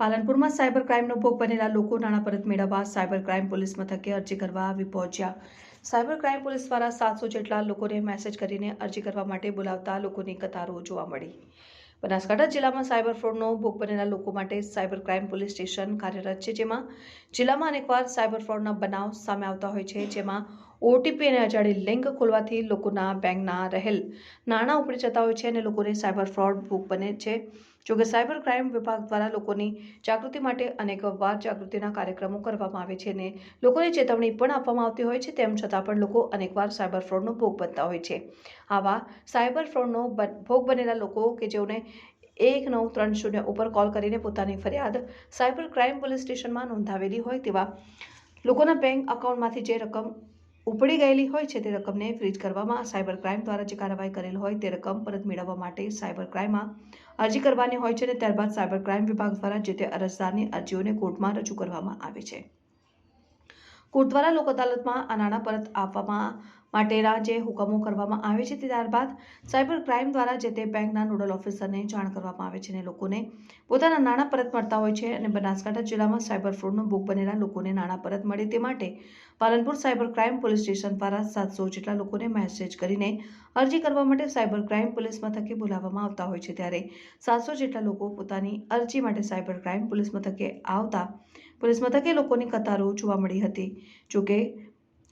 પાલનપુરમાં cyber ક્રાઇમનો ભોગ બનેલા લોકો નાણાં પરત મેળવવા સાયબર ક્રાઇમ પોલીસ મથકે અરજી કરવા આવી પહોંચ્યા. સાયબર ક્રાઇમ પોલીસ દ્વારા સાતસો જેટલા લોકોને મેસેજ કરીને અરજી કરવા માટે બોલાવતા લોકોની કતારો જોવા મળી. બનાસકાંઠા જિલ્લામાં સાયબર ફ્રોડનો ભોગ બનેલા લોકો માટે સાયબર ક્રાઇમ પોલીસ સ્ટેશન કાર્યરત છે, જેમાં જિલ્લામાં અનેકવાર સાયબર ફ્રોડના બનાવ સામે આવતા હોય છે, જેમાં ઓટીપી અને અજાણી લિંક ખોલવાથી લોકોના બેંકના રહેલ નાણાં ઉપડી જતા હોય છે અને લોકોને સાયબર ફ્રોડ ભોગ બને છે. જોકે સાયબર ક્રાઇમ વિભાગ દ્વારા લોકોની જાગૃતિ માટે અનેક વાર જાગૃતિના કાર્યક્રમો કરવામાં આવે છે અને લોકોને ચેતવણી પણ આપવામાં આવતી હોય છે. તેમ છતાં પણ લોકો અનેકવાર સાયબર ફ્રોડનો ભોગ બનતા હોય છે. આવા સાયબર ફ્રોડનો ભોગ બનેલા લોકો કે જેઓને એક નવ ત્રણ શૂન્ય ઉપર કોલ કરીને પોતાની ફરિયાદ સાયબર ક્રાઇમ પોલીસ સ્ટેશનમાં નોંધાવેલી હોય તેવા લોકોના બેંક અકાઉન્ટમાંથી જે રકમ ઉપડી ગયેલી હોય છે તે રકમને ફ્રીજ કરવામાં સાયબર ક્રાઇમ દ્વારા જે કાર્યવાહી કરેલ હોય તે રકમ પરત મેળવવા માટે સાયબર ક્રાઇમમાં અરજી કરવાની હોય છે અને ત્યારબાદ સાયબર ક્રાઇમ વિભાગ દ્વારા જે તે અરજદારની અરજીઓને કોર્ટમાં રજૂ કરવામાં આવે છે. કોર્ટ દ્વારા લોક અદાલતમાં આ નાણાં પરત આપવામાં માટેના જે હુકમો કરવામાં આવે છે. તે ત્યારબાદ સાયબર ક્રાઇમ દ્વારા જે તે બેંકના નોડલ ઓફિસરને જાણ કરવામાં આવે છે અને લોકોને પોતાના નાણાં પરત મળતા હોય છે અને બનાસકાંઠા જિલ્લામાં સાયબર ફ્રોડનો ભોગ બનેલા લોકોને નાણાં પરત મળે તે માટે Palanpur cyber crime police station દ્વારા સાતસો જેટલા લોકોને મેસેજ કરીને અરજી કરવા માટે સાયબર ક્રાઇમ પોલીસ મથકે બોલાવવામાં આવતા હોય છે. ત્યારે સાતસો જેટલા લોકો પોતાની અરજી માટે સાયબર ક્રાઇમ પોલીસ મથકે આવતા પોલીસ મથકે લોકોની કતારો જોવા મળી હતી. જોકે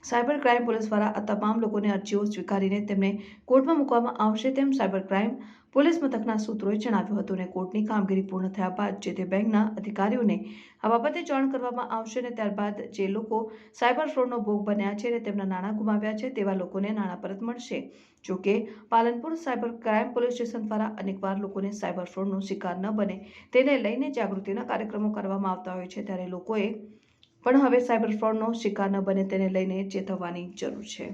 સાયબર ક્રાઇમ પોલીસ દ્વારા આ તમામ લોકોની અરજીઓ સ્વીકારીને તેમને કોર્ટમાં મૂકવામાં આવશે તેમ સાયબર ક્રાઇમ પોલીસ મથકના સૂત્રોએ જણાવ્યું હતું અને કોર્ટની કામગીરી પૂર્ણ થયા બાદ જે તે બેંકના અધિકારીઓને આ બાબતે જાણ કરવામાં આવશે અને ત્યારબાદ જે લોકો સાયબર ફ્રોડનો ભોગ બન્યા છે અને તેમના નાણાં ગુમાવ્યા છે તેવા લોકોને નાણાં પરત મળશે. જોકે Palanpur cyber crime police station દ્વારા અનેકવાર લોકોને સાયબર ફ્રોડનો શિકાર ન બને તેને લઈને જાગૃતિના કાર્યક્રમો કરવામાં આવતા હોય છે. ત્યારે લોકોએ પણ હવે સાયબર ફ્રોડનો શિકાર ન બને તેને લઈને ચેતવવાની જરૂર છે.